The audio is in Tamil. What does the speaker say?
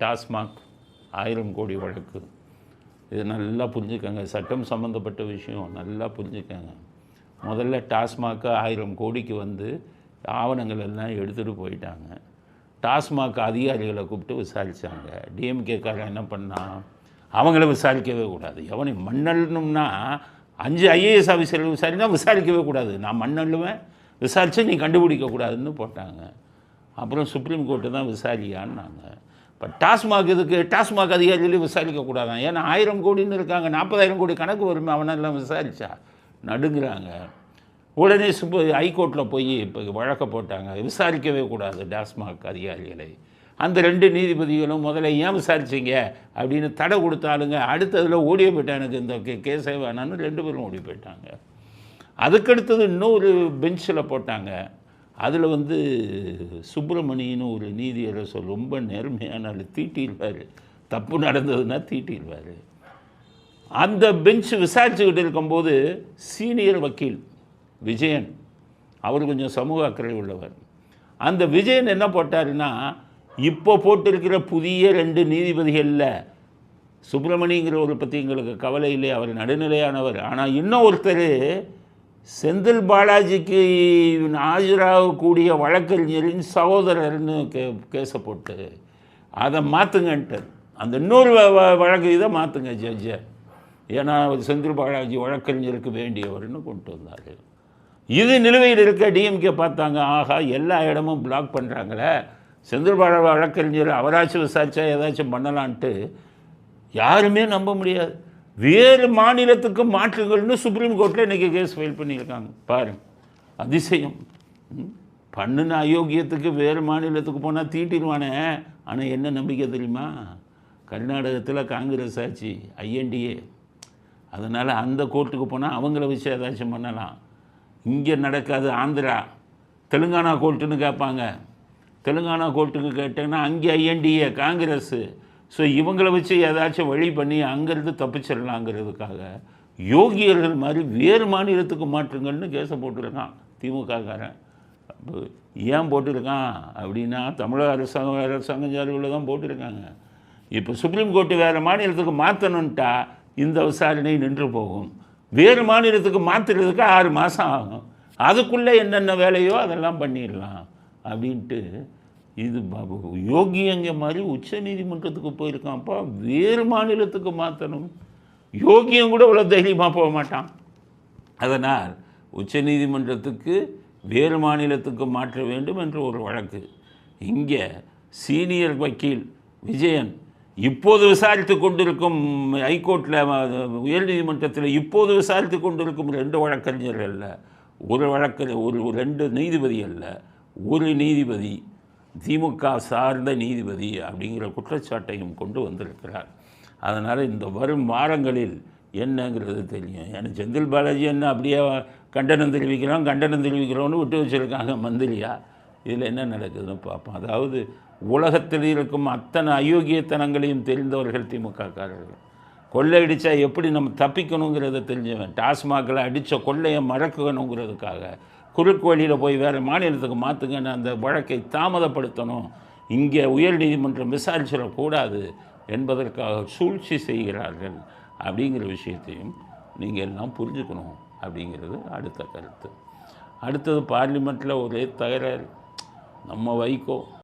டாஸ்மாக் ஆயிரம் கோடி வழக்கு. இது நல்லா புரிஞ்சுக்கங்க. சட்டம் சம்மந்தப்பட்ட விஷயம் நல்லா புரிஞ்சுக்கங்க. முதல்ல டாஸ்மாக்கு ஆயிரம் கோடிக்கு வந்து ஆவணங்கள் எல்லாம் எடுத்துகிட்டு போயிட்டாங்க. டாஸ்மாக் அதிகாரிகளை கூப்பிட்டு விசாரித்தாங்க டிஎம்கேக்காரன் என்ன பண்ணான் அவங்கள விசாரிக்கவே கூடாது. எவனை மண்ணல்லணும்னா அஞ்சு ஐஏஎஸ் ஆஃபீஸர்கள் விசாரினா விசாரிக்கவே கூடாது. நான் மண்ணல்லுவேன் விசாரித்து நீ கண்டுபிடிக்கக்கூடாதுன்னு போட்டாங்க. அப்புறம் சுப்ரீம் கோர்ட்டு தான் விசாரியான்னாங்க. இப்போ டாஸ்மாக் இதுக்கு டாஸ்மாக் அதிகாரிகளையும் விசாரிக்கக்கூடாது ஏன்னா ஆயிரம் கோடின்னு இருக்காங்க. நாற்பதாயிரம் கோடி கணக்கு வருமே அவனெல்லாம் விசாரிச்சா? நடுங்குறாங்க. உடனே சுப்பு ஹைகோர்ட்டில் போய் இப்போ வழக்க போட்டாங்க. விசாரிக்கவே கூடாது டாஸ்மாக் அதிகாரிகளை. அந்த ரெண்டு நீதிபதிகளும் முதல்ல ஏன் விசாரிச்சீங்க? அப்படின்னு தடை கொடுத்தாலுங்க அடுத்ததில் ஓடியே போயிட்டேன் எனக்கு இந்த கே கேஸே வேணான்னு ரெண்டு பேரும் ஓடி போயிட்டாங்க. அதுக்கடுத்தது இன்னொரு பெஞ்சில் போட்டாங்க. அதில் வந்து சுப்பிரமணியன்னு ஒரு நீதியரசர் ரொம்ப நேர்மையான தீட்டிடுவார். தப்பு நடந்ததுன்னா தீட்டிடுவார். அந்த பெஞ்ச் விசாரிச்சுக்கிட்டு இருக்கும்போது சீனியர் வக்கீல் விஜயன் அவர் கொஞ்சம் சமூக அக்கறை உள்ளவர். அந்த விஜயன் என்ன போட்டாருன்னா இப்போ போட்டிருக்கிற புதிய ரெண்டு நீதிபதிகளில் சுப்பிரமணியங்கிற ஒரு பற்றி எங்களுக்கு கவலை இல்லை. அவர் நடுநிலையானவர். ஆனால் இன்னும் ஒருத்தர் செந்தில் பாலாஜிக்கு ஆஜராகக்கூடிய வழக்கறிஞரின் சகோதரர்னு கே கேஸை போட்டு அதை மாற்றுங்கன்ட்டார் அந்த இன்னொரு வ- வ- வழக்கு இதை மாற்றுங்க ஜட்ஜை. ஏன்னா அவர் செந்தில் பாலாஜி வழக்கறிஞருக்கு வேண்டியவர்னு கொண்டு வந்தார். இது நிலுவையில் இருக்க டிஎம்கே பார்த்தாங்க ஆஹா எல்லா இடமும் பிளாக் பண்ணுறாங்களே செந்தில் பாலா வழக்கறிஞர் அவராச்சும் விசாரிச்சா ஏதாச்சும் பண்ணலான்ட்டு யாருமே நம்ப முடியாது. வேறு மாநிலத்துக்கு மாற்றுங்கள்னு சுப்ரீம் கோர்ட்டில் இன்றைக்கி கேஸ் ஃபைல் பண்ணியிருக்காங்க. பாருங்க அதிசயம். பண்ணுன அயோக்கியத்துக்கு வேறு மாநிலத்துக்கு போனால் தீட்டிடுவானே ஆனால் என்ன நம்பிக்கை தெரியுமா? கர்நாடகத்தில் காங்கிரஸ் ஆச்சு ஐஎன்டிஏ அதனால் அந்த கோர்ட்டுக்கு போனால் அவங்கள வச்சு ஏதாச்சும் பண்ணலாம். இங்கே நடக்காது ஆந்திரா. தெலுங்கானா கோர்ட்டுன்னு கேட்பாங்க தெலுங்கானா கோர்ட்டுக்கு கேட்டேன்னா அங்கே ஐஎன்டிஏ காங்கிரஸ்ஸு ஸோ இவங்களை வச்சு ஏதாச்சும் வழி பண்ணி அங்கேருந்து தப்பிச்சிடலாங்கிறதுக்காக யோகியர்கள் மாதிரி வேறு மாநிலத்துக்கு மாற்றுங்கள்னு கேஸை போட்டிருக்கான் திமுககாரன். அப்போ ஏன் போட்டிருக்கான் அப்படின்னா தமிழக அரசாங்கம் அரசாங்கம் சார்பில் தான் போட்டிருக்காங்க. இப்போ சுப்ரீம் கோர்ட்டு வேறு மாநிலத்துக்கு மாற்றணுன்ட்டா இந்த விசாரணை நின்று போகும். வேறு மாநிலத்துக்கு மாற்றுறதுக்கு ஆறு மாதம் ஆகும். அதுக்குள்ளே என்னென்ன வேலையோ அதெல்லாம் பண்ணிடலாம் அப்படின்ட்டு இது பாபு அங்கே மாதிரி உச்ச நீதிமன்றத்துக்கு போயிருக்கான்ப்பா. வேறு மாநிலத்துக்கு மாற்றணும் யோகியம் கூட இவ்வளோ தைரியமாக போக மாட்டான். அதனால் உச்ச நீதிமன்றத்துக்கு வேறு மாநிலத்துக்கு மாற்ற வேண்டும் என்ற ஒரு வழக்கு. இங்கே சீனியர் வக்கீல் விஜயன் இப்போது விசாரித்து கொண்டிருக்கும் ஹைகோர்ட்டில் உயர்நீதிமன்றத்தில் இப்போது விசாரித்து கொண்டிருக்கும் ரெண்டு வழக்கறிஞர்கள் ஒரு வழக்கு ஒரு ரெண்டு நீதிபதி அல்ல. ஒரு நீதிபதி திமுக சார்ந்த நீதிபதி அப்படிங்கிற குற்றச்சாட்டையும் கொண்டு வந்திருக்கிறார். அதனால் இந்த வரும் வாரங்களில் என்னங்கிறது தெரியும். ஏன்னா செந்தில் பாலாஜி என்ன அப்படியே கண்டனம் தெரிவிக்கிறோம் கண்டனம் தெரிவிக்கிறோம்னு விட்டு வச்சுருக்காங்க மந்திரியா. இதில் என்ன நடக்குதுன்னு பார்ப்போம். அதாவது உலகத்தில் இருக்கும் அத்தனை அயோக்கியத்தனங்களையும் தெரிந்தவர்கள் திமுககாரர்கள் கொள்ளையடித்தா எப்படி நம்ம தப்பிக்கணுங்கிறத தெரிஞ்சவன். டாஸ்மாகில் அடித்த கொள்ளையை மறக்கணுங்கிறதுக்காக குறுக்கு வழியில் போய் வேறு மாநிலத்துக்கு மாற்றுங்கன்னு அந்த வழக்கை தாமதப்படுத்தணும். இங்கே உயர்நீதிமன்றம் விசாரிச்சிடக்கூடாது என்பதற்காக சூழ்ச்சி செய்கிறார்கள் அப்படிங்கிற விஷயத்தையும் நீங்கள் எல்லாம் புரிஞ்சுக்கணும் அப்படிங்கிறது அடுத்த கருத்து. அடுத்தது பார்லிமெண்ட்டில் ஒரே தகராறு. நம்ம வைகோ